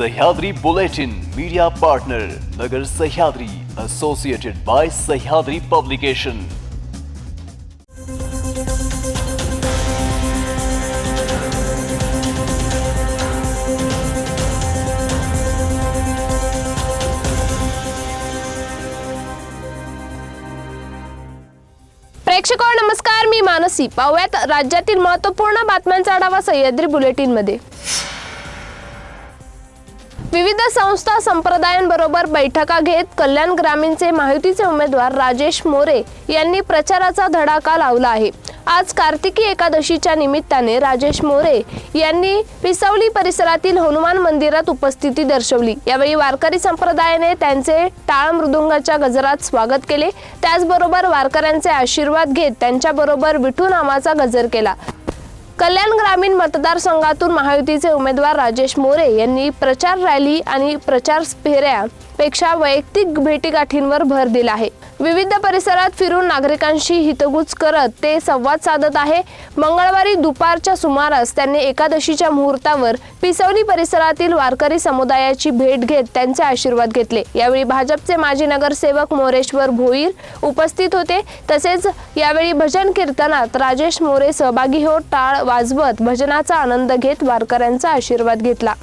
Sahyadri Bulletin, media partner Nagar Sahyadri associated by Sahyadri publication प्रेक्षक नमस्कार. मी मानसी. पाहूयात राज्यातील महत्त्वपूर्ण बातम्यांचा आढावा सह्याद्री बुलेटिनमध्ये. विविध संस्था संप्रदायांबरोबर बैठका घेत कल्याण ग्रामीणचे माहितीचे उमेदवार राजेश मोरे यांनी प्रचाराचा धडाका लावला आहे. आज कार्तिकी एकादशीच्या निमित्ताने राजेश मोरे यांनी पिसवली परिसरातील हनुमान मंदिरात उपस्थिती दर्शवली. यावेळी वारकरी संप्रदायाने त्यांचे टाळ मृदुंगाच्या गजरात स्वागत केले. त्याचबरोबर वारकऱ्यांचे आशीर्वाद घेत त्यांच्याबरोबर विठू नामाचा गजर केला. कल्याण ग्रामीण मतदारसंघातून महायुतीचे उमेदवार राजेश मोरे यांनी प्रचार रॅली आणि प्रचार फेऱ्या पेक्षा वैयक्तिक भेटीगाठींवर भर दिला आहे. विविध परिसरात फिरून नागरिकांशी हितगुज करत ते संवाद साधत आहे. मंगळवारी दुपारच्या सुमारास त्यांनी एकादशीच्या मुहूर्तावर पिसवली परिसरातील वारकरी समुदायाची भेट घेत त्यांचे आशीर्वाद घेतले. यावेळी भाजपचे माजी नगरसेवक मोरेश्वर भोईर उपस्थित होते. तसेच यावेळी भजन कीर्तनात राजेश मोरे सहभागी होत टाळ वाजवत भजनाचा आनंद घेत वारकऱ्यांचा आशीर्वाद घेतला.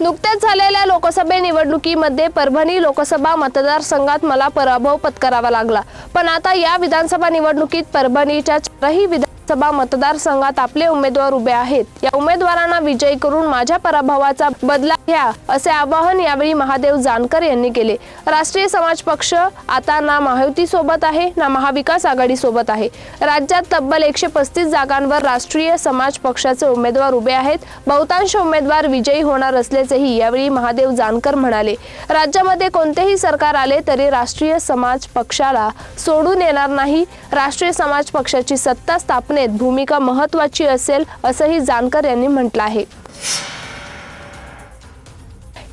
नुकत्याच झालेल्या लोकसभा निवडणुकीमध्ये परभणी लोकसभा मतदारसंघात मला पराभव पत्करावा लागला. पण आता या विधानसभा निवडणुकीत परभणीच्या चारही विधान विधानसभा मतदारसंघात आपले उमेदवार उभे आहेत. या उमेदवारांना विजयी करून माझ्या पराभवाचा बदला घ्या असे आवाहन यावेळी महादेव जानकर यांनी केले. राष्ट्रीय समाज पक्ष आता ना महायुती सोबत आहे ना महाविकास आघाडी सोबत आहे. राज्यात तब्बल एकशे पस्तीस जागांवर राष्ट्रीय समाज पक्षाचे उमेदवार उभे आहेत. बहुतांश उमेदवार विजयी होणार असल्याचेही यावेळी महादेव जानकर म्हणाले. राज्यामध्ये कोणतेही सरकार आले तरी राष्ट्रीय समाज पक्षाला सोडून येणार नाही. राष्ट्रीय समाज पक्षाची सत्ता स्थापने स्थापनेत भूमिका महत्वाची असेल असंही जानकर यांनी म्हटलं आहे.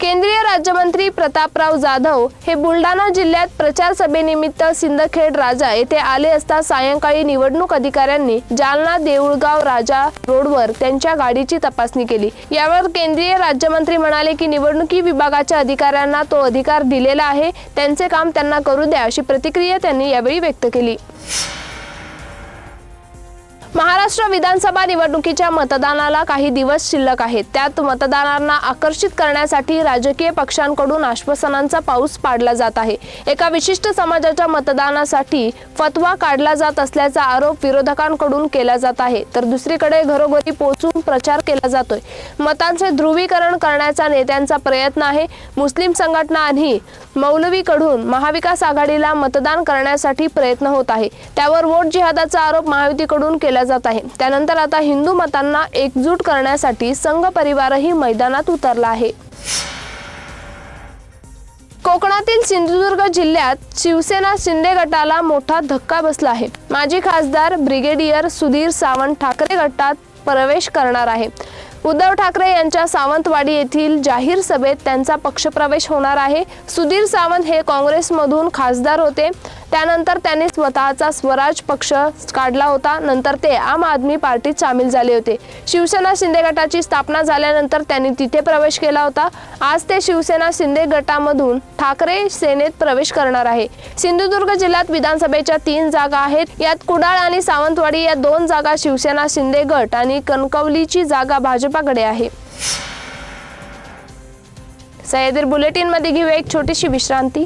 केंद्रीय राज्यमंत्री प्रतापराव जाधव हे बुलढाणा जिल्ह्यात प्रचार सभेनिमित्त सिंदखेड राजा येथे आले असता सायंकाळी निवडणूक अधिकाऱ्यांनी जालना देऊळगाव राजा रोडवर त्यांच्या गाडीची तपासणी केली. यावर केंद्रीय राज्यमंत्री म्हणाले की निवडणुकी विभागाच्या अधिकाऱ्यांना तो अधिकार दिलेला आहे त्यांचे काम त्यांना करू द्या अशी प्रतिक्रिया त्यांनी यावेळी व्यक्त केली. महाराष्ट्र विधानसभा निवडणुकीच्या मतदानाला काही दिवस शिल्लक आहेत. त्यात मतदारांना आकर्षित करण्यासाठी राजकीय पक्षांकडून आश्वासनांचा पाऊस पाडला जात आहे. एका विशिष्ट समाजाच्या मतदानासाठी फतवा काढला जात असल्याचा आरोप विरोधकांकडून केला जात आहे. तर दुसरीकडे घरोघरी पोहोचून प्रचार केला जातोय. मतांचे ध्रुवीकरण करण्याचा नेत्यांचा प्रयत्न आहे. मुस्लिम संघटना आणि मौलवीकडून महाविकास आघाडीला मतदान करण्यासाठी प्रयत्न होत आहे. त्यावर वोट जिहादाचा आरोप महायुतीकडून केला जात आहे. त्यानंतर आता हिंदू मतांना एकजूट करण्यासाठी संघ परिवारही मैदानात उतरला आहे. कोकणातील सिंधुदुर्ग जिल्ह्यात शिवसेना शिंदे गटाला मोठा धक्का बसला आहे. माजी खासदार ब्रिगेडियर सुधीर सावंत ठाकरे गटात प्रवेश करणार आहे. उद्धव ठाकरे यांच्या सावंतवाडी येथील जाहीर सभेत त्यांचा पक्षप्रवेश होणार आहे. सुधीर सावंत हे काँग्रेसमधून खासदार होते. त्यानंतर त्यांनी स्वतःचा स्वराज पक्ष काढला होता. नंतर ते आम आदमी पार्टीत सामील झाले होते. शिवसेना शिंदे गटाची स्थापना झाल्यानंतर त्यांनी तिथे प्रवेश केला होता. आज ते शिवसेना शिंदे गटामधून ठाकरे सेनेत प्रवेश करणार आहे. सिंधुदुर्ग जिल्ह्यात विधानसभेच्या तीन जागा आहेत. यात कुडाळ आणि सावंतवाडी या दोन जागा शिवसेना शिंदे गट आणि कणकवलीची जागा भाजपाकडे आहे. सह्याद्री बुलेटिनमध्ये घेऊ घेऊया एक छोटीशी विश्रांती.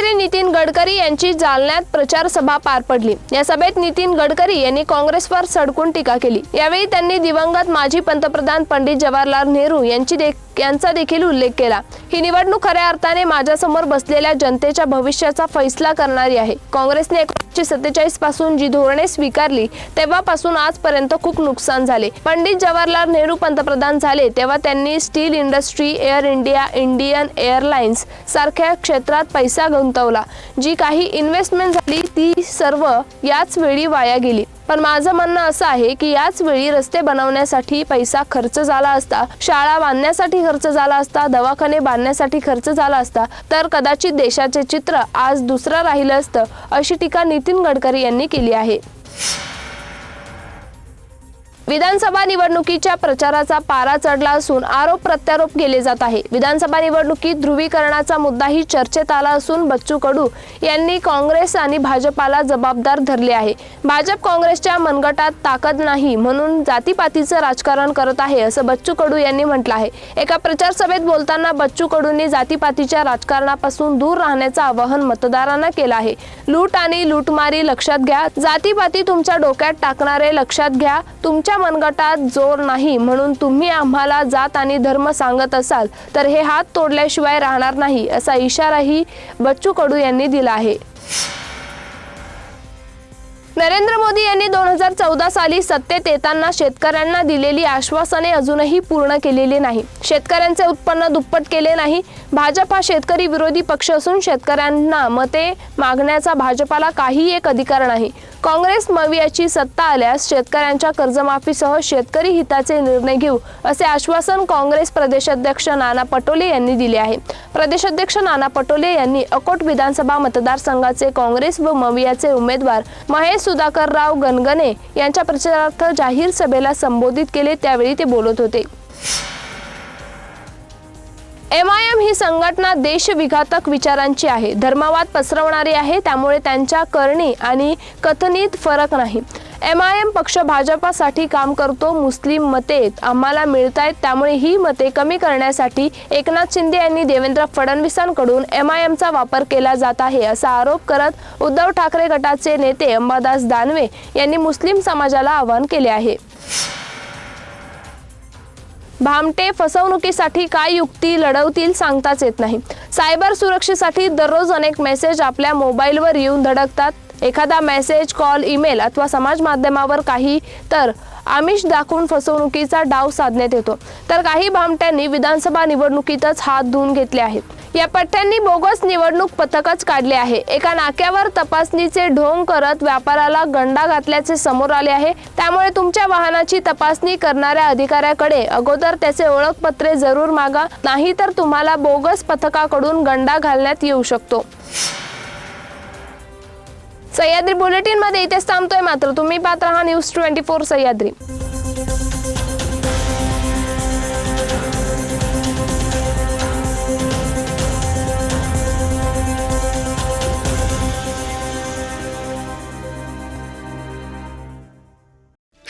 नितीन गडकरी यांची जालन्यात प्रचार सभा पार पडली. या सभेत नितीन गडकरी यांनी काँग्रेसवर सडकून टीका केली. यावेळी त्यांनी दिवंगत माजी पंतप्रधान पंडित जवाहरलाल नेहरू यांची यांचा देखील उल्लेख केला. ही निवडणूक खऱ्या अर्थाने माझ्यासमोर बसलेल्या जनतेच्या भविष्याचा फैसला करणारी आहे. काँग्रेसने एकोणीसशे सत्तेचाळीसपासून जी धोरणे स्वीकारली तेव्हापासून आजपर्यंत खूप नुकसान झाले. पंडित जवाहरलाल नेहरू पंतप्रधान झाले तेव्हा त्यांनी steel industry Air India Indian Airlines सारख्या क्षेत्रात पैसा गुंतवला. जी काही इन्व्हेस्टमेंट झाली ती सर्व याच वेळी वाया गेली. पण माझं म्हणणं असं आहे की याच वेळी रस्ते बनवण्यासाठी पैसा खर्च झाला असता शाळा बांधण्यासाठी खर्च झाला असता दवाखाने बांधण्यासाठी खर्च झाला असता तर कदाचित देशाचे चित्र आज दुसरं राहिलं असतं अशी टीका नितीन गडकरी यांनी केली आहे. विधानसभा निवडणुकीच्या प्रचाराचा पारा चढला असून आरोप प्रत्यारोप केले जात आहे. विधानसभा निवडणुकीत ध्रुवीकरणाचा मुद्दाही चर्चेत आला असून बच्चू कडू यांनी काँग्रेस आणि भाजपाला जबाबदार धरले आहे. भाजप काँग्रेसच्या मनगटात ताकद नाही म्हणून जातीपातीचं राजकारण करत आहे असं बच्चू कडू यांनी म्हटलं आहे. एका प्रचार सभेत बोलताना बच्चू कडूंनी जातीपातीच्या राजकारणापासून दूर राहण्याचं आवाहन मतदारांना केलं आहे. लूट आणि लूटमारी लक्षात घ्या. जातीपाती तुमच्या डोक्यात टाकणारे लक्षात घ्या. तुमच्या मनगटात जोर नाही म्हणून तुम्ही आम्हाला जात आणि धर्म सांगत असाल तर हे हात तोडल्याशिवाय राहणार नाही असा इशाराही बच्चू कडू यांनी दिला आहे. नरेंद्र मोदी यांनी दोन हजार चौदा साली सत्तेत येताना शेतकऱ्यांना दिलेली आश्वासने अजूनही पूर्ण केलेली नाही. शेतकऱ्यांचे उत्पन्न दुप्पट केले नाही. भाजप हा शेतकरी विरोधी पक्ष असून शेतकऱ्यांना मते मागण्याचा भाजपाला काही एक अधिकार नाही. काँग्रेस मवियाची सत्ता आल्यास शेतकऱ्यांच्या कर्जमाफीसह शेतकरी हिताचे निर्णय घेऊ असे आश्वासन काँग्रेस प्रदेशाध्यक्ष नाना पटोले यांनी दिले आहे. प्रदेशाध्यक्ष नाना पटोले यांनी अकोट विधानसभा मतदारसंघाचे काँग्रेस व मवियाचे उमेदवार महेश सुधाकरराव गणगणे यांच्या प्रचारार्थ जाहीर सभेला संबोधित केले त्यावेळी ते बोलत होते. एम आय एम ही संघटना देशविघातक विचारांची आहे. धर्मवाद पसरवणारी आहे त्यामुळे त्यांच्या करणी आणि कथनीत फरक नाही. एम आय एम पक्ष भाजपासाठी काम करतो मुस्लिम मते आम्हाला मिळत आहेत त्यामुळे ही मते कमी करण्यासाठी एकनाथ शिंदे यांनी देवेंद्र फडणवीसांकडून एम आय एमचा वापर केला जात आहे असा आरोप करत उद्धव ठाकरे गटाचे नेते अंबादास दानवे यांनी मुस्लिम समाजाला आवाहन केले आहे. भामटे फसवणुकीसाठी काय युक्ती लढवतील सांगताच येत नाही. सायबर सुरक्षेसाठी दररोज अनेक मेसेज आपल्या मोबाईलवर येऊन धडकतात. एखादा मेसेज कॉल ईमेल अथवा समाज माध्यमावर काही तर आमिष दाखवून फसवणुकीचा डाव साधण्यात येतो. तर काही भामट्यांनी विधानसभा निवडणुकीतच हात धुवून घेतले आहेत. या पठ्ठ्यांनी बोगस निवडणूक पथकच काढले आहे. एका नाक्यावर तपासणीचे ढोंग करत व्यापाराला गंडा घातल्याचे समोर आले आहे. त्यामुळे तुमच्या वाहनाची तपासणी करणाऱ्या अधिकाऱ्याकडे अगोदर त्याचे ओळखपत्रे जरूर मागा नाही तर तुम्हाला बोगस पथकाकडून गंडा घालण्यात येऊ शकतो. सह्याद्री बुलेटिनमध्ये इथेच थांबतोय मात्र. तुम्ही पाहत राहा न्यूज ट्वेंटी फोर सह्याद्री.